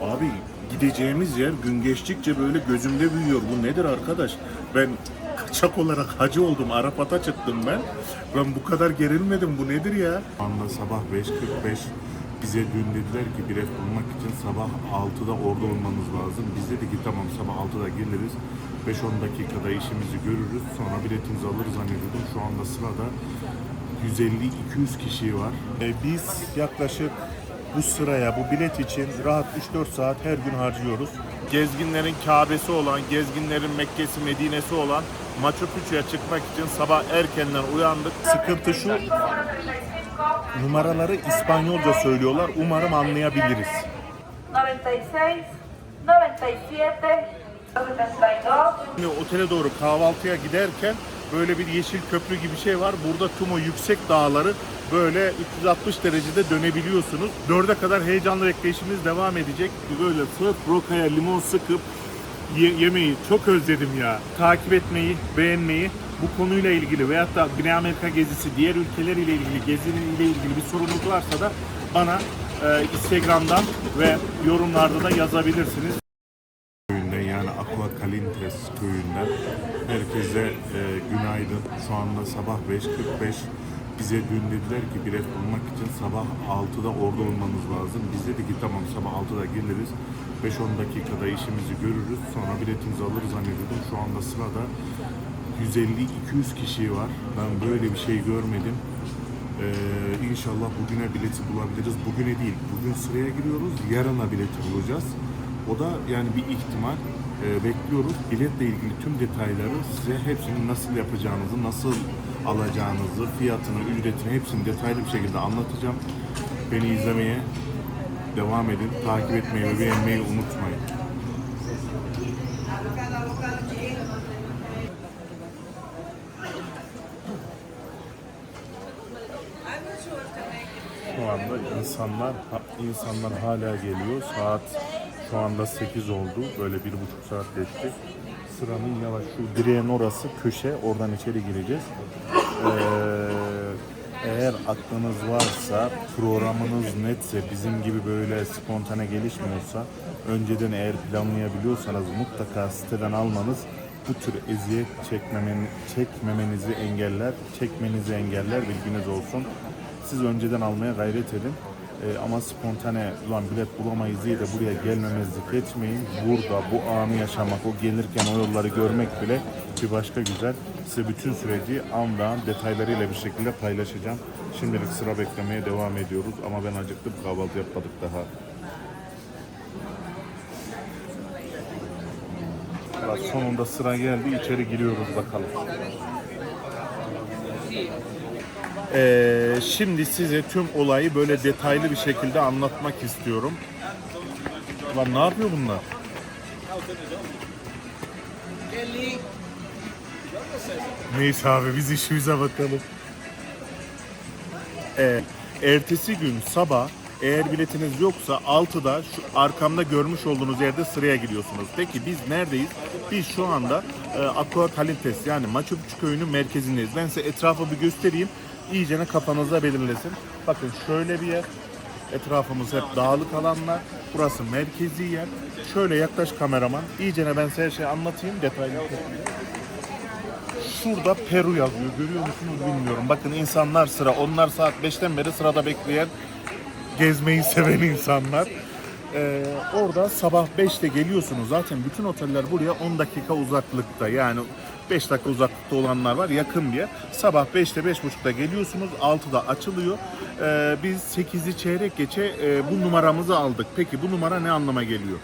Abi gideceğimiz yer gün geçtikçe böyle gözümde büyüyor. Bu nedir arkadaş? Ben kaçak olarak hacı oldum. Arafat'a çıktım ben. Ben bu kadar gerilmedim. Bu nedir ya? Anda sabah 5.45 bize dün dediler ki bilet bulmak için sabah 6'da orada olmamız lazım. Biz dedik ki tamam sabah 6'da geliriz. 5-10 dakikada işimizi görürüz. Sonra biletimizi alırız zannediyordum. Şu anda sırada 150-200 kişi var. E, biz yaklaşık bu sıraya, bu bilet için rahat 3-4 saat her gün harcıyoruz. Gezginlerin Kabe'si olan, gezginlerin Mekke'si, Medine'si olan Machu Picchu'ya çıkmak için sabah erkenden uyandık. Sıkıntı şu, numaraları İspanyolca söylüyorlar. Umarım anlayabiliriz. 96, 97, 72. Şimdi otele doğru kahvaltıya giderken böyle bir yeşil köprü gibi şey var. Burada tüm o yüksek dağları böyle 360 derecede dönebiliyorsunuz. Dörde kadar heyecanlı bekleyişimiz devam edecek. Böyle sırf rokaya limon sıkıp ye- yemeyi çok özledim ya. Takip etmeyi, beğenmeyi, bu konuyla ilgili veyahut da Güney Amerika gezisi, diğer ülkeler ile ilgili, gezinin ile ilgili bir sorunuz varsa da bana e, Instagram'dan ve yorumlarda da yazabilirsiniz köyünden yani Aqua Calintes köyünden herkese e, günaydın. Şu anda sabah 5.45. Bize dün dediler ki bilet bulmak için sabah 6'da orada olmamız lazım. Biz dedik ki tamam sabah 6'da geliriz. 5-10 dakikada işimizi görürüz. Sonra biletimizi alırız zannediyordum. Şu anda sırada 150-200 kişi var. Ben böyle bir şey görmedim. Ee, inşallah bugüne bileti bulabiliriz. Bugüne değil, bugün sıraya giriyoruz. Yarına bileti bulacağız. O da yani bir ihtimal. Ee, bekliyoruz. Biletle ilgili tüm detayları size hepsini nasıl yapacağınızı, nasıl alacağınızı, fiyatını, ücretini hepsini detaylı bir şekilde anlatacağım. Beni izlemeye devam edin. Takip etmeyi ve beğenmeyi unutmayın. Şu anda insanlar insanlar hala geliyor. Saat şu anda 8 oldu. Böyle bir buçuk saat geçti. Sıranın yavaş şu direğin orası köşe. Oradan içeri gireceğiz. Ee, eğer aklınız varsa, programınız netse, bizim gibi böyle spontane gelişmiyorsa, önceden eğer planlayabiliyorsanız mutlaka siteden almanız bu tür eziyet çekmemen, çekmemenizi engeller, çekmenizi engeller bilginiz olsun. Siz önceden almaya gayret edin. Ee, ama spontane ulan bilet bulamayız diye de buraya gelmemezlik etmeyin. Burada bu anı yaşamak, o gelirken o yolları görmek bile bir başka güzel. Size bütün süreci an be an detaylarıyla bir şekilde paylaşacağım. Şimdilik sıra beklemeye devam ediyoruz ama ben acıktım kahvaltı yapmadık daha. Sonunda sıra geldi içeri giriyoruz bakalım. Ee, şimdi size tüm olayı böyle detaylı bir şekilde anlatmak istiyorum. Lan ne yapıyor bunlar? Neyse abi biz işimize bakalım. Ee, ertesi gün sabah eğer biletiniz yoksa 6'da şu arkamda görmüş olduğunuz yerde sıraya giriyorsunuz. Peki biz neredeyiz? Biz şu anda e, Aqua Calintes yani Machu Picchu köyünün merkezindeyiz. Ben size etrafı bir göstereyim. İyicene kafanızda belirlesin. Bakın şöyle bir yer. Etrafımız hep dağlık alanlar. Burası merkezi yer. Şöyle yaklaş kameraman. İyicene ben size her şeyi anlatayım detaylı. Şurada Peru yazıyor. Görüyor musunuz bilmiyorum. Bakın insanlar sıra. Onlar saat 5'ten beri sırada bekleyen gezmeyi seven insanlar. Ee, orada sabah 5'te geliyorsunuz. Zaten bütün oteller buraya 10 dakika uzaklıkta. Yani 5 dakika uzaklıkta olanlar var. Yakın bir yer. Sabah 5'te 5.30'da geliyorsunuz. 6'da açılıyor. Ee, biz 8'i çeyrek geçe e, bu numaramızı aldık. Peki bu numara ne anlama geliyor?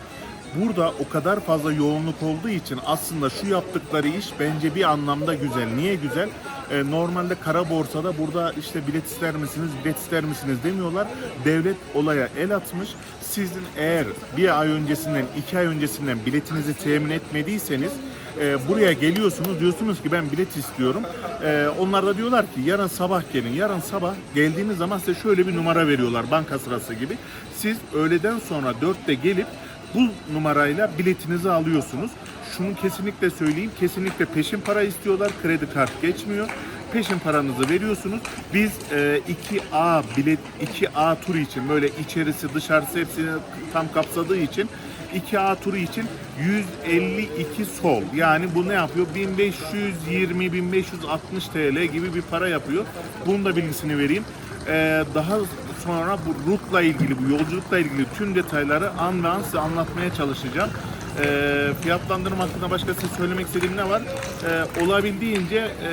Burada o kadar fazla yoğunluk olduğu için aslında şu yaptıkları iş bence bir anlamda güzel. Niye güzel? Ee, normalde kara borsada burada işte bilet ister misiniz, bilet ister misiniz demiyorlar. Devlet olaya el atmış. Sizin eğer bir ay öncesinden, iki ay öncesinden biletinizi temin etmediyseniz e, buraya geliyorsunuz diyorsunuz ki ben bilet istiyorum. E, onlar da diyorlar ki yarın sabah gelin. Yarın sabah geldiğiniz zaman size şöyle bir numara veriyorlar banka sırası gibi. Siz öğleden sonra 4'te gelip bu numarayla biletinizi alıyorsunuz. Şunu kesinlikle söyleyeyim. Kesinlikle peşin para istiyorlar. Kredi kart geçmiyor. Peşin paranızı veriyorsunuz. Biz e, 2A bilet 2A turu için böyle içerisi dışarısı hepsini tam kapsadığı için 2A turu için 152 sol. Yani bu ne yapıyor? 1520 1560 TL gibi bir para yapıyor. Bunun da bilgisini vereyim. Ee, daha sonra bu rutla ilgili, bu yolculukla ilgili tüm detayları an ve an size anlatmaya çalışacağım. Ee, fiyatlandırma hakkında başka size söylemek istediğim ne var? Ee, olabildiğince e,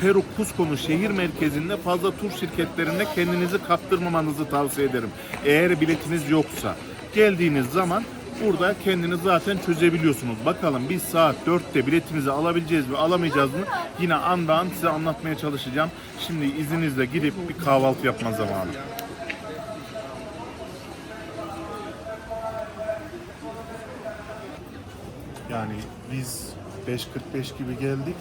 Peru Cusco'nun şehir merkezinde fazla tur şirketlerinde kendinizi kaptırmamanızı tavsiye ederim. Eğer biletiniz yoksa. Geldiğiniz zaman burada kendini zaten çözebiliyorsunuz. Bakalım biz saat 4'te biletimizi alabileceğiz mi alamayacağız mı? Yine andan size anlatmaya çalışacağım. Şimdi izninizle gidip bir kahvaltı yapma zamanı. Yani biz 5.45 gibi geldik.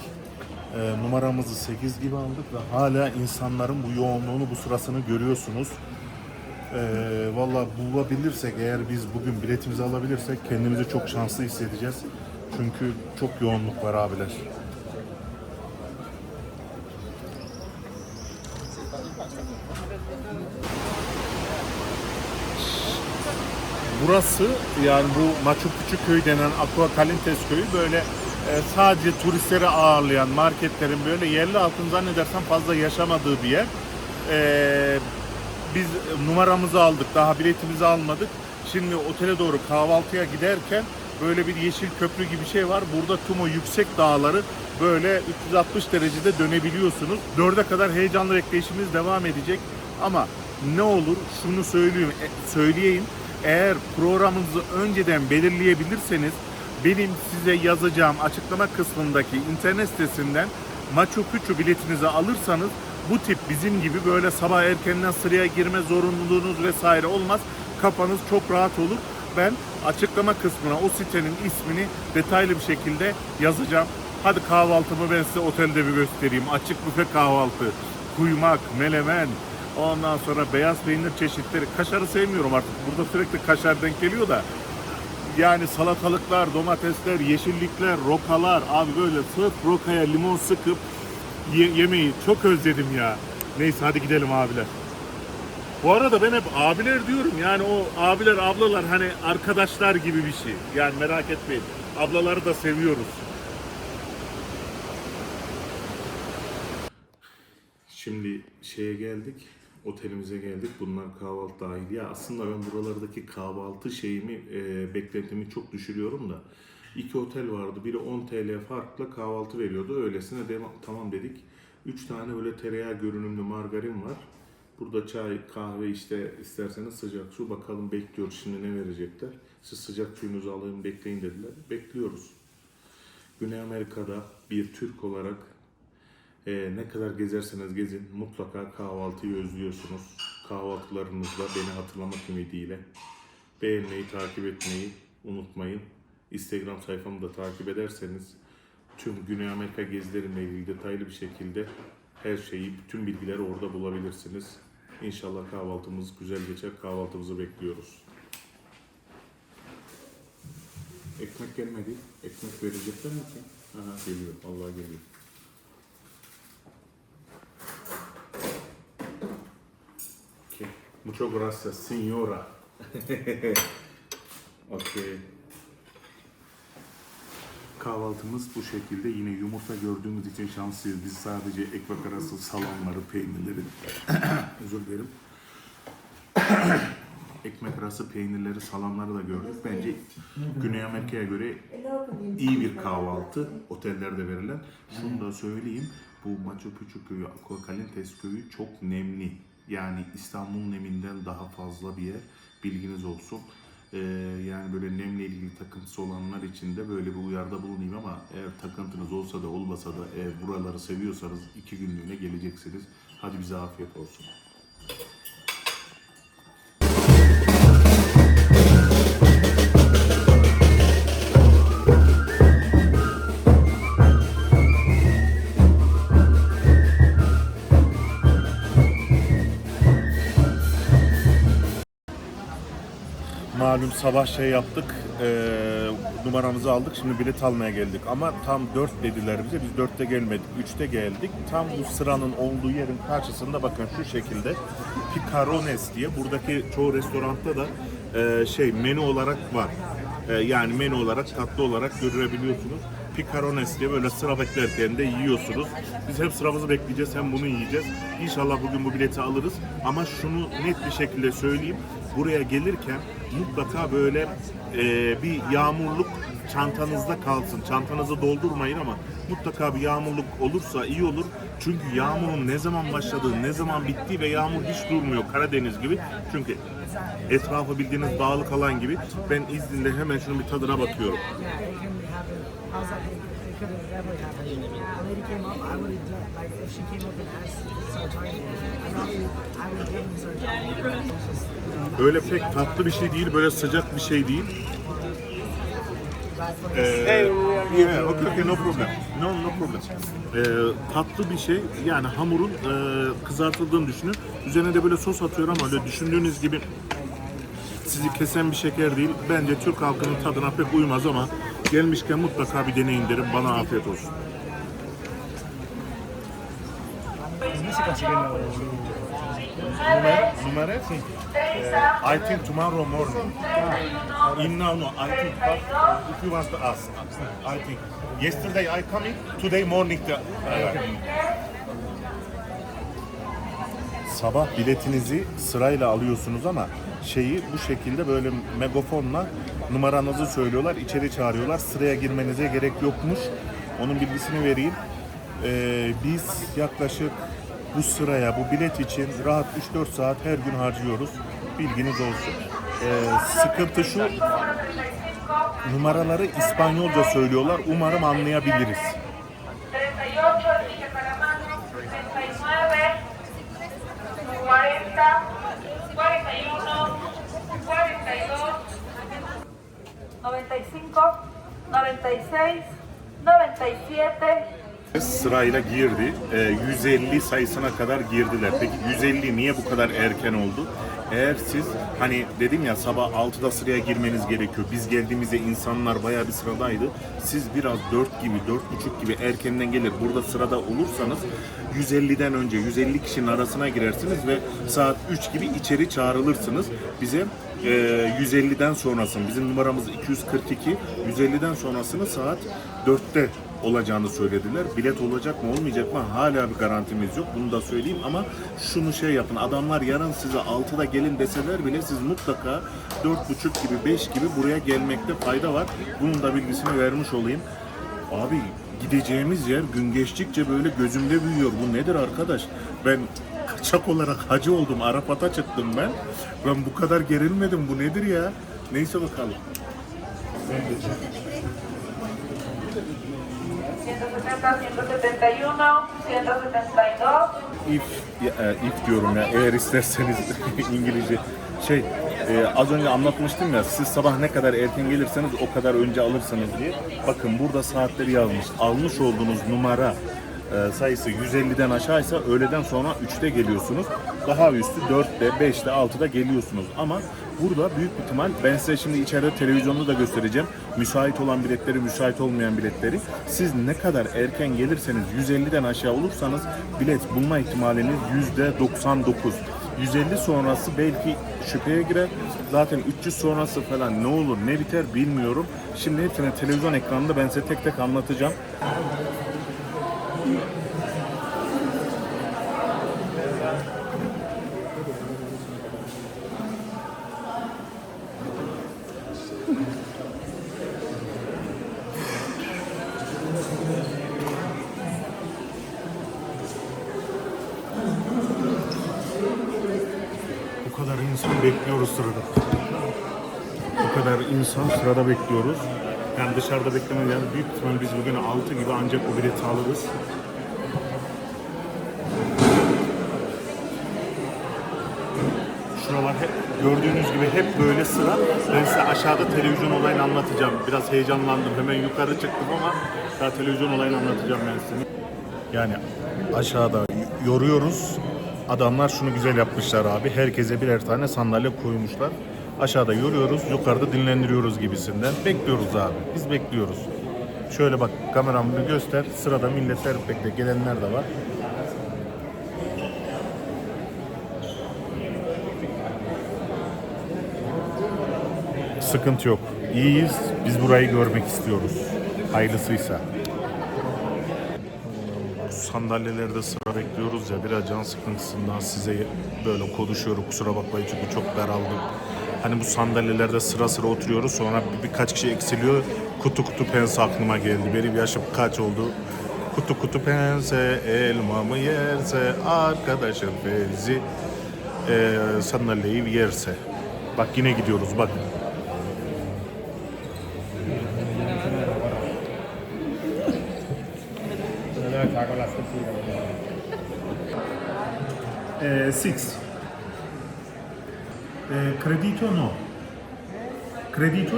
Ee, numaramızı 8 gibi aldık ve hala insanların bu yoğunluğunu, bu sırasını görüyorsunuz. Ee, Valla bulabilirsek eğer biz bugün biletimizi alabilirsek kendimizi çok şanslı hissedeceğiz. Çünkü çok yoğunluk var abiler. Burası yani bu Machu Picchu köy denen Aqua Calintes köyü böyle e, sadece turistleri ağırlayan marketlerin böyle yerli halkın zannedersem fazla yaşamadığı bir yer. E, biz numaramızı aldık daha biletimizi almadık. Şimdi otele doğru kahvaltıya giderken böyle bir yeşil köprü gibi şey var. Burada tüm o yüksek dağları böyle 360 derecede dönebiliyorsunuz. Dörde kadar heyecanlı bekleyişimiz devam edecek. Ama ne olur şunu söyleyeyim, e, söyleyeyim. Eğer programınızı önceden belirleyebilirseniz benim size yazacağım açıklama kısmındaki internet sitesinden Machu Picchu biletinizi alırsanız bu tip bizim gibi böyle sabah erkenden sıraya girme zorunluluğunuz vesaire olmaz. Kafanız çok rahat olur. Ben açıklama kısmına o sitenin ismini detaylı bir şekilde yazacağım. Hadi kahvaltımı ben size otelde bir göstereyim. Açık büfe kahvaltı, kuymak, melemen, ondan sonra beyaz peynir çeşitleri. Kaşarı sevmiyorum artık. Burada sürekli kaşar denk geliyor da. Yani salatalıklar, domatesler, yeşillikler, rokalar. Abi böyle sırf rokaya limon sıkıp ye- yemeği çok özledim ya. Neyse hadi gidelim abiler. Bu arada ben hep abiler diyorum. Yani o abiler, ablalar hani arkadaşlar gibi bir şey. Yani merak etmeyin. Ablaları da seviyoruz. Şimdi şeye geldik. Otelimize geldik. Bunlar kahvaltı dahil. Ya aslında ben buralardaki kahvaltı şeyimi, e, beklentimi çok düşürüyorum da. İki otel vardı. Biri 10 TL farkla kahvaltı veriyordu. Öylesine de, tamam dedik. 3 tane böyle tereyağı görünümlü margarin var. Burada çay, kahve işte isterseniz sıcak su. Bakalım bekliyoruz şimdi ne verecekler. Siz sıcak suyunuzu alın bekleyin dediler. Bekliyoruz. Güney Amerika'da bir Türk olarak ee, ne kadar gezerseniz gezin mutlaka kahvaltıyı özlüyorsunuz. Kahvaltılarınızda beni hatırlamak ümidiyle beğenmeyi, takip etmeyi unutmayın. Instagram sayfamı da takip ederseniz tüm Güney Amerika gezilerimle ilgili detaylı bir şekilde her şeyi, bütün bilgileri orada bulabilirsiniz. İnşallah kahvaltımız güzel geçer. Kahvaltımızı bekliyoruz. Ekmek gelmedi. Ekmek verecekler mi ki? Aha geliyor. Allah geliyor. Ok. Muchas gracias, señora. okay. Kahvaltımız bu şekilde. Yine yumurta gördüğümüz için şanslıyız. Biz sadece ekmek arası salamları, peynirleri, özür dilerim. ekmek arası peynirleri, salamları da gördük. Bence Güney Amerika'ya göre iyi bir kahvaltı otellerde verilen. Şunu da söyleyeyim. Bu Machu Picchu köyü, Aqua Calientes köyü çok nemli. Yani İstanbul neminden daha fazla bir yer. Bilginiz olsun. Ee, yani böyle nemle ilgili takıntısı olanlar için de böyle bir uyarda bulunayım ama eğer takıntınız olsa da olmasa da eğer buraları seviyorsanız iki günlüğüne geleceksiniz. Hadi bize afiyet olsun. Malum sabah şey yaptık, eee, numaramızı aldık, şimdi bilet almaya geldik. Ama tam 4 dediler bize, biz 4'te gelmedik, 3'te geldik. Tam bu sıranın olduğu yerin karşısında bakın şu şekilde Picarones diye, buradaki çoğu restoranda da eee, şey menü olarak var. Eee, yani menü olarak, tatlı olarak görebiliyorsunuz. Picarones diye böyle sıra beklerken de yiyorsunuz. Biz hem sıramızı bekleyeceğiz hem bunu yiyeceğiz. İnşallah bugün bu bileti alırız. Ama şunu net bir şekilde söyleyeyim. Buraya gelirken mutlaka böyle e, bir yağmurluk çantanızda kalsın. Çantanızı doldurmayın ama mutlaka bir yağmurluk olursa iyi olur. Çünkü yağmurun ne zaman başladığı, ne zaman bittiği ve yağmur hiç durmuyor Karadeniz gibi. Çünkü etrafı bildiğiniz dağlık alan gibi. Ben izninle hemen şunun bir tadına bakıyorum. Öyle pek tatlı bir şey değil, böyle sıcak bir şey değil. Ee, yeah, okay, okay, no problem. No, no problem. Ee, tatlı bir şey, yani hamurun e, kızartıldığını düşünün. Üzerine de böyle sos atıyor ama öyle düşündüğünüz gibi sizi kesen bir şeker değil. Bence Türk halkının tadına pek uymaz ama gelmişken mutlaka bir deneyin derim. Bana afiyet olsun. Numara? Numara? Sim. Uh, I think tomorrow morning. In now, no. I think but if you want to ask, I think yesterday I coming, today morning. The, Sabah biletinizi sırayla alıyorsunuz ama şeyi bu şekilde böyle megafonla numaranızı söylüyorlar, içeri çağırıyorlar. Sıraya girmenize gerek yokmuş. Onun bilgisini vereyim. Ee, biz yaklaşık bu sıraya, bu bilet için rahat 3-4 saat her gün harcıyoruz. Bilginiz olsun. Ee, sıkıntı şu, numaraları İspanyolca söylüyorlar. Umarım anlayabiliriz. 38, elige para mano, 39, 40, 41, 42, 95, 96, 97, Sırayla girdi. Ee, 150 sayısına kadar girdiler. Peki 150 niye bu kadar erken oldu? Eğer siz hani dedim ya sabah 6'da sıraya girmeniz gerekiyor. Biz geldiğimizde insanlar bayağı bir sıradaydı. Siz biraz 4 gibi, 4.30 gibi erkenden gelir burada sırada olursanız 150'den önce 150 kişinin arasına girersiniz ve saat 3 gibi içeri çağrılırsınız. Bize e, 150'den sonrasını, bizim numaramız 242, 150'den sonrasını saat 4'te olacağını söylediler. Bilet olacak mı olmayacak mı hala bir garantimiz yok. Bunu da söyleyeyim ama şunu şey yapın. Adamlar yarın size 6'da gelin deseler bile siz mutlaka 4.30 gibi 5 gibi buraya gelmekte fayda var. Bunun da bilgisini vermiş olayım. Abi gideceğimiz yer gün geçtikçe böyle gözümde büyüyor. Bu nedir arkadaş? Ben kaçak olarak hacı oldum. Arafat'a çıktım ben. Ben bu kadar gerilmedim. Bu nedir ya? Neyse bakalım. 160, 171, 172, if e, if diyorum ya eğer isterseniz İngilizce şey e, az önce anlatmıştım ya siz sabah ne kadar erken gelirseniz o kadar önce alırsınız diye. Bakın burada saatleri yazmış. Almış olduğunuz numara e, sayısı 150'den aşağıysa öğleden sonra 3'te geliyorsunuz. Daha üstü 4'te, 5'te, 6'da geliyorsunuz. Ama burada büyük ihtimal ben size şimdi içeride televizyonda da göstereceğim. Müsait olan biletleri, müsait olmayan biletleri. Siz ne kadar erken gelirseniz 150'den aşağı olursanız bilet bulma ihtimaliniz %99. 150 sonrası belki şüpheye girer. Zaten 300 sonrası falan ne olur ne biter bilmiyorum. Şimdi hepsini televizyon ekranında ben size tek tek anlatacağım. Bekliyoruz sırada. Bu kadar insan sırada bekliyoruz. Yani dışarıda bekleme yani büyük ihtimal biz bugün 6 gibi ancak o bileti alırız. Şuralar hep gördüğünüz gibi hep böyle sıra. Ben size aşağıda televizyon olayını anlatacağım. Biraz heyecanlandım. Hemen yukarı çıktım ama daha televizyon olayını anlatacağım ben size. Yani aşağıda yoruyoruz. Adamlar şunu güzel yapmışlar abi. Herkese birer tane sandalye koymuşlar. Aşağıda yoruyoruz, yukarıda dinlendiriyoruz gibisinden. Bekliyoruz abi. Biz bekliyoruz. Şöyle bak kameramı bir göster. Sırada milletler bekle gelenler de var. Sıkıntı yok. İyiyiz. Biz burayı görmek istiyoruz. Hayırlısıysa. Sandalyelerde sıra bekliyoruz ya biraz can sıkıntısından size böyle konuşuyorum kusura bakmayın çünkü çok daraldım. Hani bu sandalyelerde sıra sıra oturuyoruz sonra bir, birkaç kişi eksiliyor. Kutu kutu pense aklıma geldi. Benim yaşım kaç oldu? Kutu kutu pense elmamı yerse arkadaşım Fevzi eee sandalyeyi yerse. Bak yine gidiyoruz bak. Eh, six. Eh, credito no. Credito?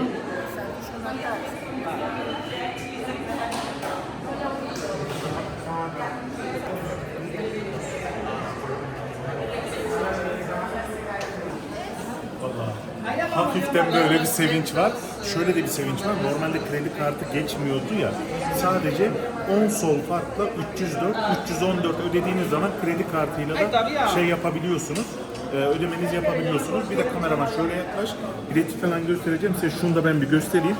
Vallahi Hafiften böyle bir sevinç var. Şöyle de bir sevinç var. Normalde kredi kartı geçmiyordu ya. Sadece 10 sol farkla 304, 314 ödediğiniz zaman kredi kartıyla da şey yapabiliyorsunuz. Ee, ödemenizi yapabiliyorsunuz. Bir de kameraman şöyle yaklaş. Bileti falan göstereceğim size. Şunu da ben bir göstereyim.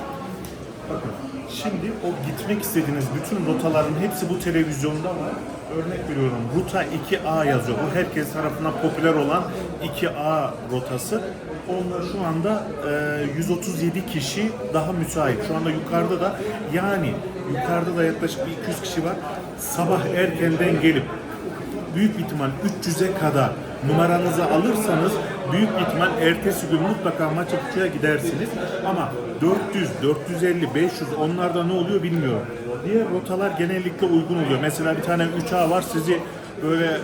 Bakın. Şimdi o gitmek istediğiniz bütün rotaların hepsi bu televizyonda var. Örnek veriyorum. Ruta 2A yazıyor. Bu herkes tarafından popüler olan 2A rotası. Onlar şu anda e, 137 kişi daha müsait. Şu anda yukarıda da yani yukarıda da yaklaşık bir 200 kişi var. Sabah erkenden gelip büyük ihtimal 300'e kadar numaranızı alırsanız büyük ihtimal ertesi gün mutlaka Machu Picchu'ya gidersiniz. Ama 400, 450, 500 onlarda ne oluyor bilmiyorum. Diğer rotalar genellikle uygun oluyor. Mesela bir tane 3A var sizi böyle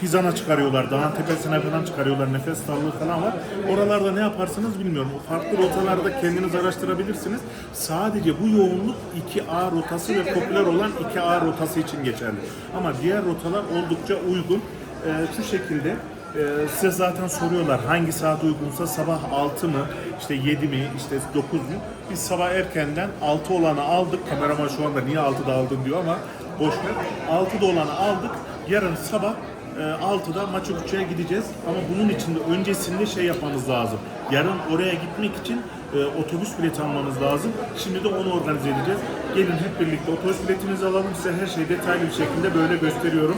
Fizan'a çıkarıyorlar, dağın tepesine falan çıkarıyorlar, nefes darlığı falan var. Oralarda ne yaparsınız bilmiyorum. Farklı rotalarda kendiniz araştırabilirsiniz. Sadece bu yoğunluk 2A rotası ve popüler olan 2A rotası için geçerli. Ama diğer rotalar oldukça uygun. Ee, şu şekilde e, size zaten soruyorlar hangi saat uygunsa sabah 6 mı, işte 7 mi, işte 9 mu? Biz sabah erkenden 6 olanı aldık. Kameraman şu anda niye 6'da aldın diyor ama boş ver. 6'da olanı aldık. Yarın sabah e, 6'da Machu Picchu'ya gideceğiz ama bunun için de öncesinde şey yapmamız lazım. Yarın oraya gitmek için e, otobüs bileti almamız lazım. Şimdi de onu organize edeceğiz. Gelin hep birlikte otobüs biletinizi alalım. Size her şeyi detaylı bir şekilde böyle gösteriyorum.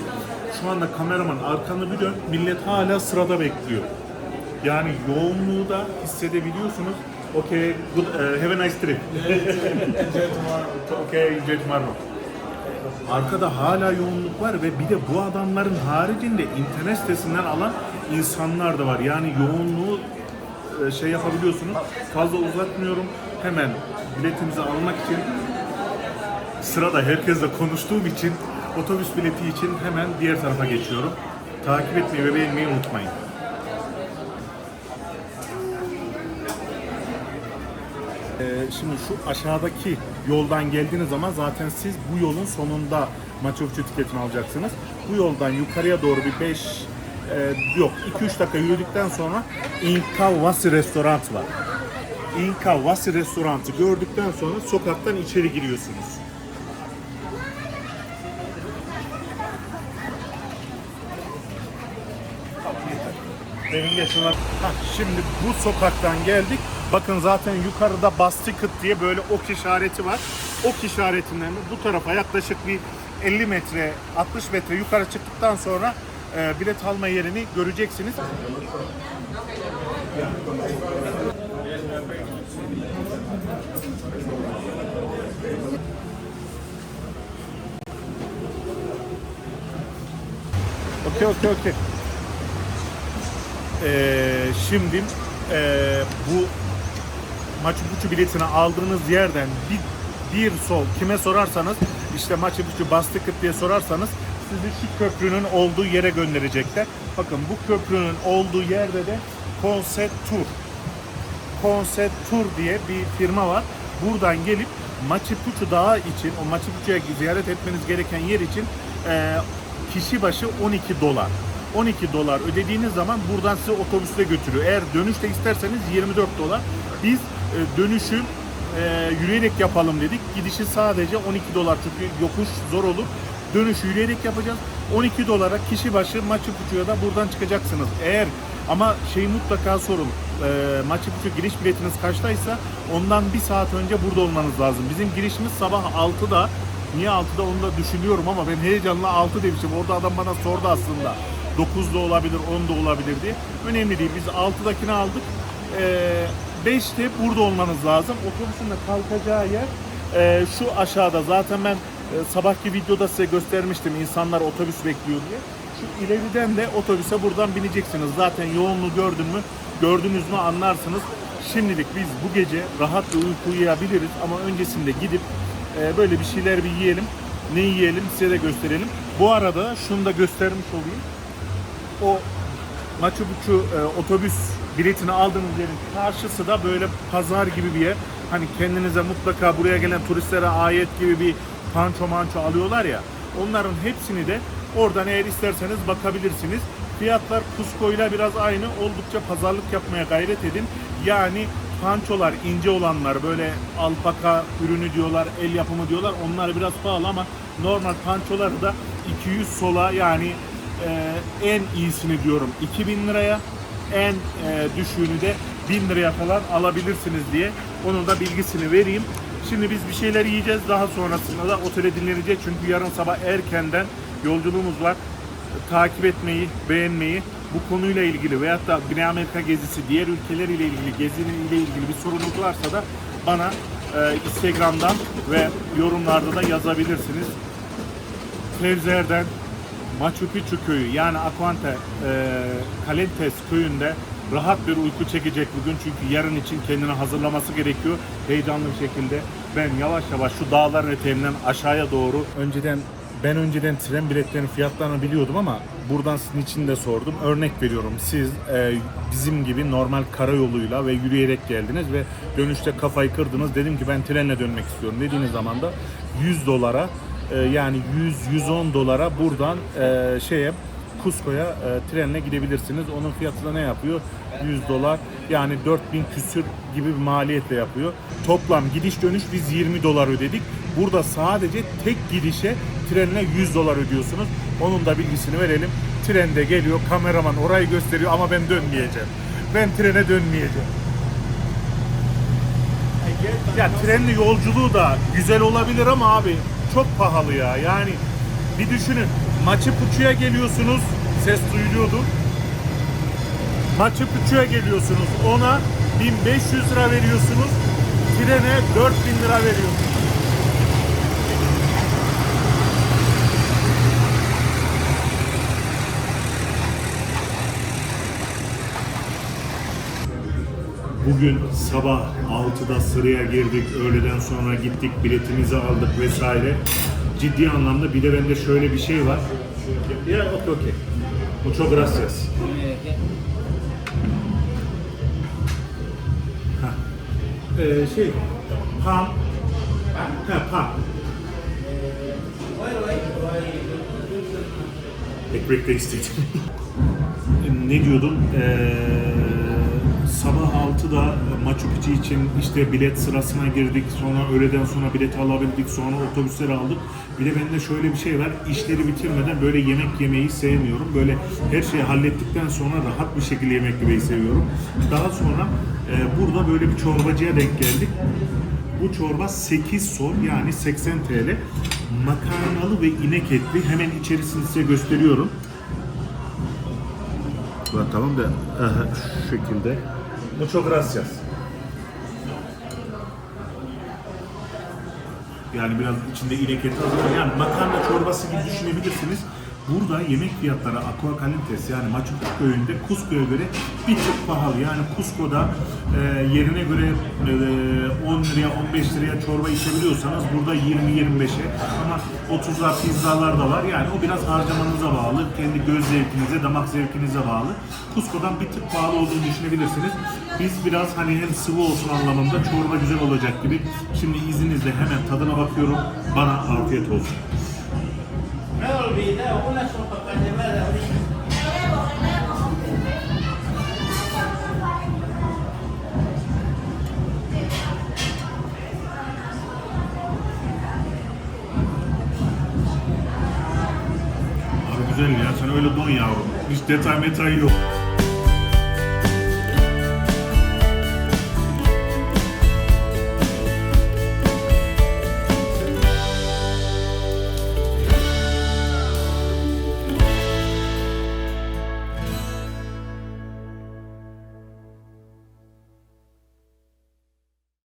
Şu anda kameraman arkanı bir dön. Millet hala sırada bekliyor. Yani yoğunluğu da hissedebiliyorsunuz. Okay, good, uh, have a nice trip. okay, enjoy tomorrow. Arkada hala yoğunluk var ve bir de bu adamların haricinde internet sitesinden alan insanlar da var. Yani yoğunluğu e, şey yapabiliyorsunuz. Fazla uzatmıyorum. Hemen biletimizi almak için sırada herkesle konuştuğum için otobüs bileti için hemen diğer tarafa geçiyorum. Takip etmeyi ve beğenmeyi unutmayın. Şimdi şu aşağıdaki yoldan geldiğiniz zaman zaten siz bu yolun sonunda Picchu tiketini alacaksınız. Bu yoldan yukarıya doğru bir 5 yok 2-3 dakika yürüdükten sonra Inca Vasi restoran var. Inca Vasi restoranı gördükten sonra sokaktan içeri giriyorsunuz. Benim yaşımlar. Hah, şimdi bu sokaktan geldik. Bakın zaten yukarıda bus ticket diye böyle ok işareti var. Ok işaretinden de bu tarafa yaklaşık bir 50 metre, 60 metre yukarı çıktıktan sonra e, bilet alma yerini göreceksiniz. Okey okey okey. Ee, şimdi ee, bu Machu Picchu biletini aldığınız yerden bir, bir sol kime sorarsanız işte Machu Picchu bus ticket diye sorarsanız sizi şu köprünün olduğu yere gönderecekler. Bakın bu köprünün olduğu yerde de Concept Tour Concept Tour diye bir firma var. Buradan gelip Machu Picchu Dağı için, o Machu Picchu'ya ziyaret etmeniz gereken yer için e, kişi başı 12 dolar. 12 dolar ödediğiniz zaman buradan size otobüste götürüyor. Eğer dönüşte isterseniz 24 dolar. Biz e, dönüşü e, yürüyerek yapalım dedik. Gidişi sadece 12 dolar çünkü yokuş zor olur. Dönüşü yürüyerek yapacağız. 12 dolara kişi başı Machu Picchu'ya da buradan çıkacaksınız. Eğer ama şeyi mutlaka sorun. E, Machu Picchu giriş biletiniz kaçtaysa ondan bir saat önce burada olmanız lazım. Bizim girişimiz sabah 6'da. Niye 6'da onu da düşünüyorum ama ben heyecanla 6 demişim. Orada adam bana sordu aslında. 9'da olabilir, 10'da olabilir diye. Önemli değil. Biz 6'dakini aldık. Ee, 5'te burada olmanız lazım. Otobüsün de kalkacağı yer e, şu aşağıda. Zaten ben e, sabahki videoda size göstermiştim. İnsanlar otobüs bekliyor diye. Şu ileriden de otobüse buradan bineceksiniz. Zaten yoğunluğu gördün mü, gördünüz mü anlarsınız. Şimdilik biz bu gece rahat bir uyku uyuyabiliriz ama öncesinde gidip e, böyle bir şeyler bir yiyelim. Ne yiyelim size de gösterelim. Bu arada şunu da göstermiş olayım. O Machu Picchu e, otobüs biletini aldığınız yerin karşısı da böyle pazar gibi bir yer. Hani kendinize mutlaka buraya gelen turistlere ayet gibi bir panço manço alıyorlar ya. Onların hepsini de oradan eğer isterseniz bakabilirsiniz. Fiyatlar Cusco ile biraz aynı. Oldukça pazarlık yapmaya gayret edin. Yani pançolar ince olanlar böyle alpaka ürünü diyorlar, el yapımı diyorlar. Onlar biraz pahalı ama normal pançoları da 200 sola yani ee, en iyisini diyorum 2000 liraya en e, düşüğünü de 1000 liraya falan alabilirsiniz diye onun da bilgisini vereyim. Şimdi biz bir şeyler yiyeceğiz daha sonrasında da otele dinleneceğiz çünkü yarın sabah erkenden yolculuğumuz var. Takip etmeyi, beğenmeyi bu konuyla ilgili veyahut da Güney Amerika gezisi, diğer ülkeler ile ilgili, gezinin ile ilgili bir sorunuz varsa da bana e, Instagram'dan ve yorumlarda da yazabilirsiniz. Tevzer'den Machu Picchu köyü yani Aquante e, Calentes köyünde rahat bir uyku çekecek bugün çünkü yarın için kendini hazırlaması gerekiyor heyecanlı bir şekilde. Ben yavaş yavaş şu dağların eteğinden aşağıya doğru önceden ben önceden tren biletlerinin fiyatlarını biliyordum ama buradan sizin için de sordum. Örnek veriyorum siz e, bizim gibi normal karayoluyla ve yürüyerek geldiniz ve dönüşte kafayı kırdınız. Dedim ki ben trenle dönmek istiyorum dediğiniz zaman da 100 dolara e, yani 100-110 dolara buradan e, şeye Cusco'ya e, trenle gidebilirsiniz. Onun fiyatı da ne yapıyor? 100 dolar yani 4000 küsür gibi bir maliyetle yapıyor. Toplam gidiş dönüş biz 20 dolar ödedik. Burada sadece tek gidişe trenle 100 dolar ödüyorsunuz. Onun da bilgisini verelim. Trende geliyor, kameraman orayı gösteriyor ama ben dönmeyeceğim. Ben trene dönmeyeceğim. Ya trenli yolculuğu da güzel olabilir ama abi çok pahalı ya. Yani bir düşünün. Machu Picchu'ya geliyorsunuz. Ses duyuluyordu. Machu Picchu'ya geliyorsunuz. Ona 1500 lira veriyorsunuz. Trene 4000 lira veriyorsunuz. Bugün sabah 6'da sıraya girdik, öğleden sonra gittik, biletimizi aldık vesaire. Ciddi anlamda bir de bende şöyle bir şey var. Ya okey okey. Muchas gracias. Ha. Ee, şey, pan. Ha, pan. Ekmek de istedim. ne diyordum? Ee, sabah 6'da Machu Picchu için işte bilet sırasına girdik. Sonra öğleden sonra bilet alabildik. Sonra otobüsleri aldık. Bir de bende şöyle bir şey var. İşleri bitirmeden böyle yemek yemeyi sevmiyorum. Böyle her şeyi hallettikten sonra rahat bir şekilde yemek yemeyi seviyorum. Daha sonra e, burada böyle bir çorbacıya denk geldik. Bu çorba 8 sol yani 80 TL. Makarnalı ve inek etli. Hemen içerisini size gösteriyorum. Ulan tamam da aha, şu şekilde. Muchas gracias. Yani biraz içinde inek eti hazır. Yani makarna çorbası gibi düşünebilirsiniz. Burada yemek fiyatları Aqua Calientes yani Machu köyünde Cusco'ya göre bir tık pahalı. Yani Cusco'da e, yerine göre e, 10 liraya 15 liraya çorba içebiliyorsanız burada 20-25'e ama 30'lar pizzalar da var. Yani o biraz harcamanıza bağlı. Kendi göz zevkinize, damak zevkinize bağlı. Cusco'dan bir tık pahalı olduğunu düşünebilirsiniz. Biz biraz hani hem sıvı olsun anlamında çorba güzel olacak gibi. Şimdi izninizle hemen tadına bakıyorum. Bana afiyet olsun. Me he olvidado una sopa para llevar ahorita. Abi güzel ya sen öyle don yavrum. Hiç detay metay yok.